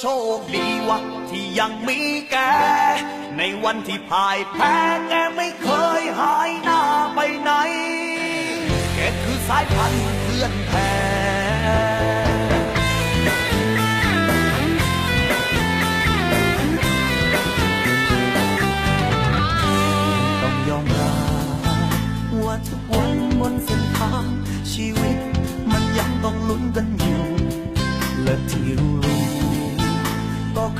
โชคดีวะที่ยังมีแก ในวันที่พ่ายแพ้แกไม่เคยหายหน้าไปไหน แกคือสายพันธุ์เพื่อนแท้ต้องยอมรับว่าทุกวันบนเส้นทางชีวิตมันยังต้องลุ้นกันอยู่และที่รู้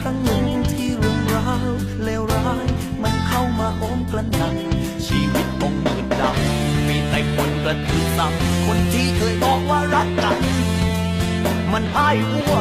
ครั้งหนึ่งที่เรื่องราวเลวร้าย มันเข้ามาโอมกระหน่ำชีวิตคงมืดดำมีแต่คนกระตือซ้ำคนที่เคยบอกว่ารักกัน มันพ่ายวัว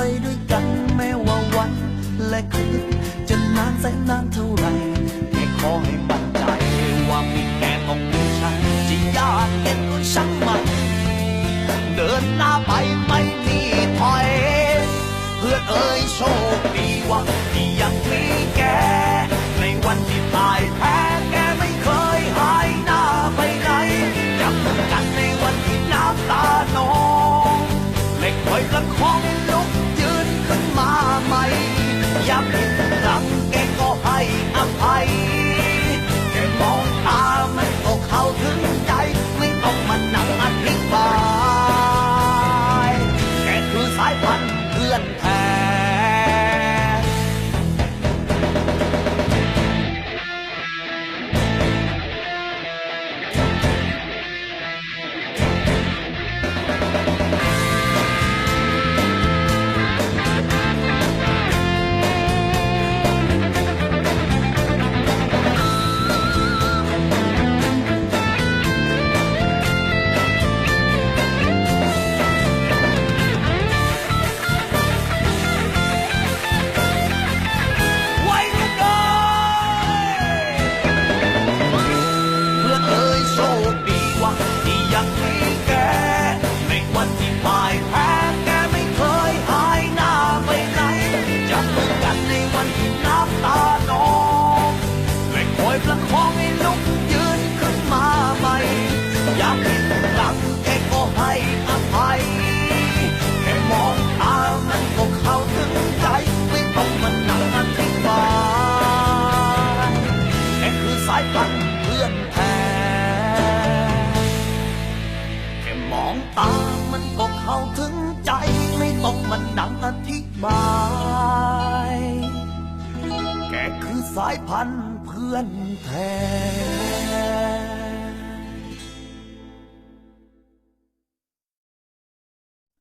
ไปด้วยกันแม้ว่าวันและคืนจะนานแสนนานเท่าไรแค่ขอให้มั่นใจว่ามีแกต้องมีฉันจะยากเย็นก็ช่างมันเดินหน้าไปไม่มีถอย เพื่อเอ่ยโชคดีว่าที่ยังมีแกในวันที่ตายแพ้ ค่คือสายพันธุ์เพื่อนแท้แค่มองตามันก็เข้าถึงใจ ไม่ต้องมานั่งอธิบายแกคือสายพันธุ์เพื่อนแท้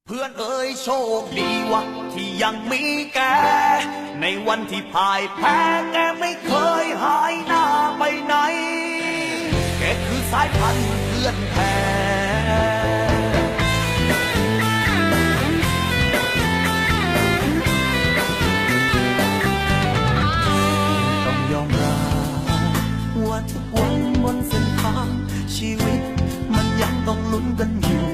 เพื่อนเอ่ยโชคดีวะที่ยังมีแก ในวันที่พ่ายแพ้แกไม่เคยหายหน้า สายพันธุ์เพื่อนแท้ต้องยอมรับว่าทุกวันบนเส้นทางชีวิตมันยังต้องลุ้นกันอยู่